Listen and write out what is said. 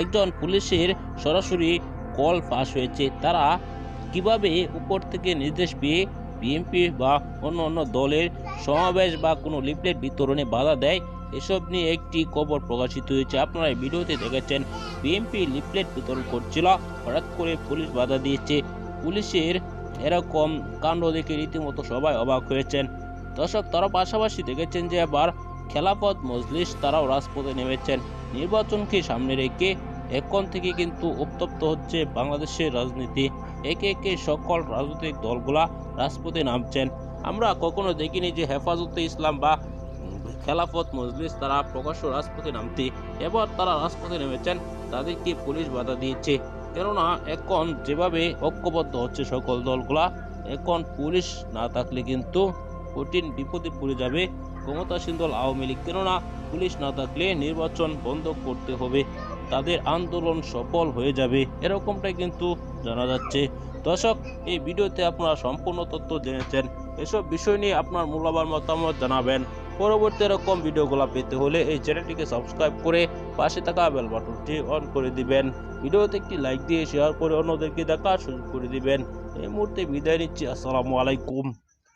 একজন পুলিশের সরাসরি কল ফাঁস হয়েছে। তারা কীভাবে উপর থেকে নির্দেশ পেয়ে বিএনপি বা অন্য অন্য দলের সমাবেশ বা কোনো লিফলেট বিতরণে বাধা দেয়, এসব নিয়ে একটি খবর প্রকাশিত হয়েছে। আপনারা ভিডিওতে দেখেছেন বিএনপি লিফলেট বিতরণ করছিল, হঠাৎ করে পুলিশ বাধা দিয়েছে। পুলিশের এরকম কাণ্ড দেখে রীতিমতো সবাই অবাক হয়েছেন। দর্শক, তারা পাশাপাশি দেখেছেন যে এবার খেলাফত মজলিস তারাও রাজপথে নেমেছেন। নির্বাচনকে সামনে রেখে এখন থেকে কিন্তু উত্তপ্ত হচ্ছে বাংলাদেশের রাজনীতি। একে একে সকল রাজনৈতিক দলগুলা রাজপথে নামছেন। আমরা কখনো দেখিনি যে হেফাজতে ইসলাম বা খেলাফত মজলিস তারা প্রকাশ্য রাজপথে নামতে, এবার তারা রাজপথে নেমেছেন, তাদেরকে পুলিশ বাধা দিয়েছে। কেননা এখন যেভাবে ঐক্যবদ্ধ হচ্ছে সকল দলগুলা, এখন পুলিশ না থাকলে কিন্তু কঠিন বিপদে পড়ে যাবে। ক্ষমতাসীন দল আওয়ামী লীগ। কেননা পুলিশ না থাকলে নির্বাচন বন্ধ করতে হবে। তাদের আন্দোলন সফল হয়ে যাবে। এরকমটাই কিন্তু জানা যাচ্ছে। দর্শক, এই ভিডিওতে আপনারা সম্পূর্ণ তথ্য জেনেছেন। এসব বিষয় নিয়ে আপনার মূল্যবান মতামত জানাবেন। পরবর্তী এরকম ভিডিওগুলো পেতে হলে এই চ্যানেলটিকে সাবস্ক্রাইব করে পাশে থাকা বেল বাটনটি অন করে দিবেন। ভিডিওতে একটি লাইক দিয়ে শেয়ার করে অন্যদেরকে দেখার সুযোগ করে দিবেন। এই মুহূর্তে বিদায় নিচ্ছি। আসসালামু আলাইকুম।